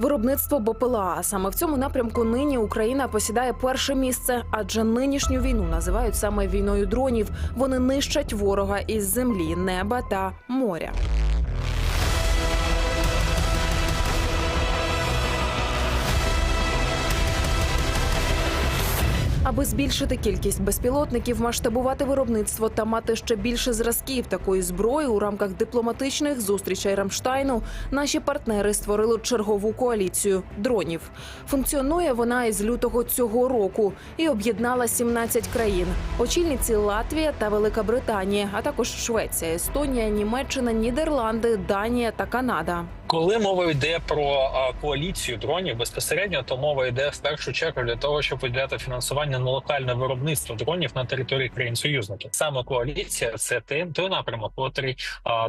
Виробництво БПЛА. Саме в цьому напрямку нині Україна посідає перше місце, адже нинішню війну називають саме війною дронів. Вони нищать ворога із землі, неба та моря. Аби збільшити кількість безпілотників, масштабувати виробництво та мати ще більше зразків такої зброї у рамках дипломатичних зустрічей Рамштайну, наші партнери створили чергову коаліцію дронів. Функціонує вона із лютого цього року і об'єднала 17 країн. Очільниці Латвія та Велика Британія, а також Швеція, Естонія, Німеччина, Нідерланди, Данія та Канада. Коли мова йде про коаліцію дронів безпосередньо, то мова йде в першу чергу для того, щоб виділяти фінансування на локальне виробництво дронів на території країн союзників. Саме коаліція це той, напрямок, який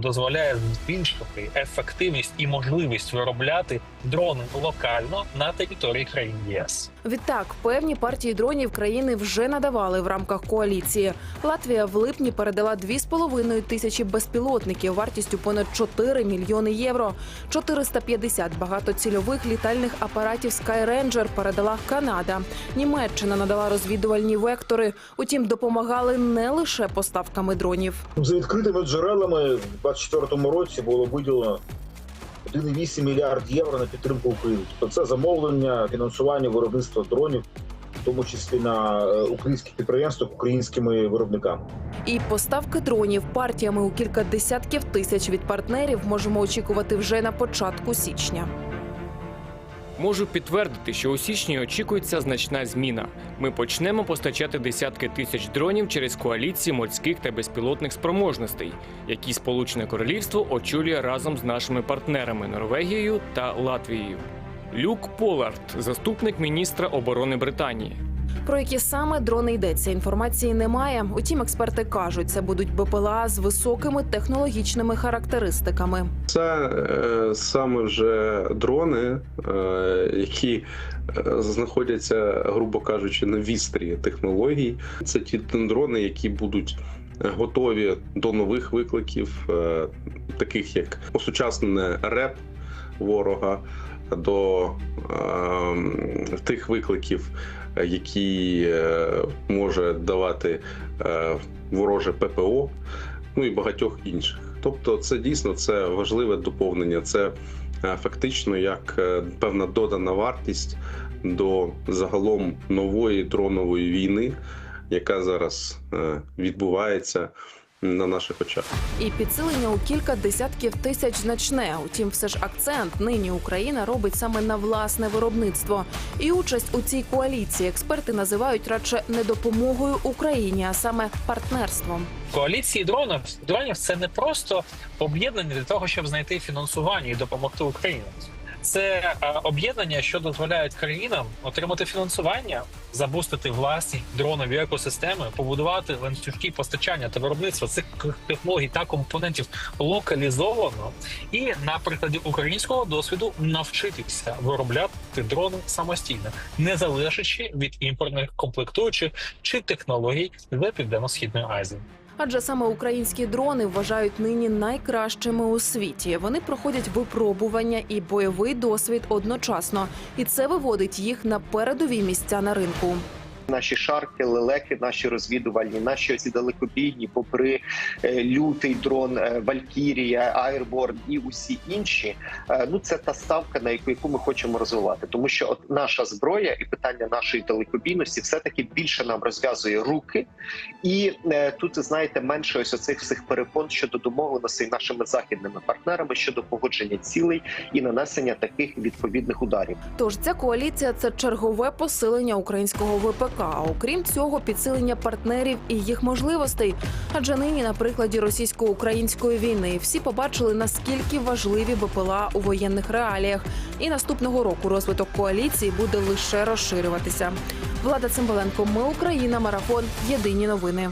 дозволяє збільшити ефективність і можливість виробляти дрони локально на території країн ЄС. Відтак, певні партії дронів країни вже надавали в рамках коаліції. Латвія в липні передала 2,5 тисячі безпілотників вартістю понад 4 мільйони євро. 450 багатоцільових літальних апаратів Skyranger передала Канада. Німеччина надала розвідувальні вектори. Утім, допомагали не лише поставками дронів. За відкритими джерелами в 2024 році було виділено 1,8 мільярд євро на підтримку України. Тобто це замовлення, фінансування виробництва дронів, в тому числі на е, українських підприємствах, українськими виробниками. І поставки дронів партіями у кілька десятків тисяч від партнерів можемо очікувати вже на початку січня. Можу підтвердити, що у січні очікується значна зміна. Ми почнемо постачати десятки тисяч дронів через коаліції морських та безпілотних спроможностей, які Сполучене Королівство очолює разом з нашими партнерами Норвегією та Латвією. Люк Полард, заступник міністра оборони Британії. Про які саме дрони йдеться, інформації немає. Утім, експерти кажуть, це будуть БПЛА з високими технологічними характеристиками. Це е, саме вже дрони, е, які е, знаходяться, грубо кажучи, на вістрі технологій. Це ті дрони, які будуть е, готові до нових викликів, е, таких як осучаснене РЕП ворога, до е, тих викликів, які е, може давати е, вороже ППО, ну і багатьох інших. Тобто, це дійсно це важливе доповнення. Це е, фактично як е, певна додана вартість до загалом нової дронової війни, яка зараз е, відбувається на наших очах. І підсилення у кілька десятків тисяч значне. Утім, все ж акцент нині Україна робить саме на власне виробництво. І участь у цій коаліції експерти називають радше не допомогою Україні, а саме партнерством. Коаліції дронів дронів це не просто об'єднання для того, щоб знайти фінансування і допомогти Україні. Це е, об'єднання, що дозволяють країнам отримати фінансування, забустити власні дронові екосистеми, побудувати ланцюжки постачання та виробництва цих технологій та компонентів локалізовано, і на прикладі українського досвіду навчитися виробляти дрони самостійно, не залежачи від імпортних комплектуючих чи технологій з південно-східної Азії. Адже саме українські дрони вважають нині найкращими у світі. Вони проходять випробування і бойовий досвід одночасно, і це виводить їх на передові місця на ринку. Наші шарки, лелеки, наші розвідувальні, наші оці далекобійні, попри е, лютий дрон, е, Валькірія, Айрборн і усі інші. е, Ну це та ставка, на яку, яку ми хочемо розвивати, тому що от наша зброя і питання нашої далекобійності все таки більше нам розв'язує руки, і тут знаєте менше ось оцих всіх перепон щодо домовленостей нашими західними партнерами щодо погодження цілей і нанесення таких відповідних ударів. Тож ця коаліція це чергове посилення українського ВПК. А окрім цього, підсилення партнерів і їх можливостей. Адже нині, на прикладі російсько-української війни, всі побачили наскільки важливі БПЛА у воєнних реаліях. І наступного року розвиток коаліції буде лише розширюватися. Влада Цимбаленко, ми Україна, марафон. Єдині новини.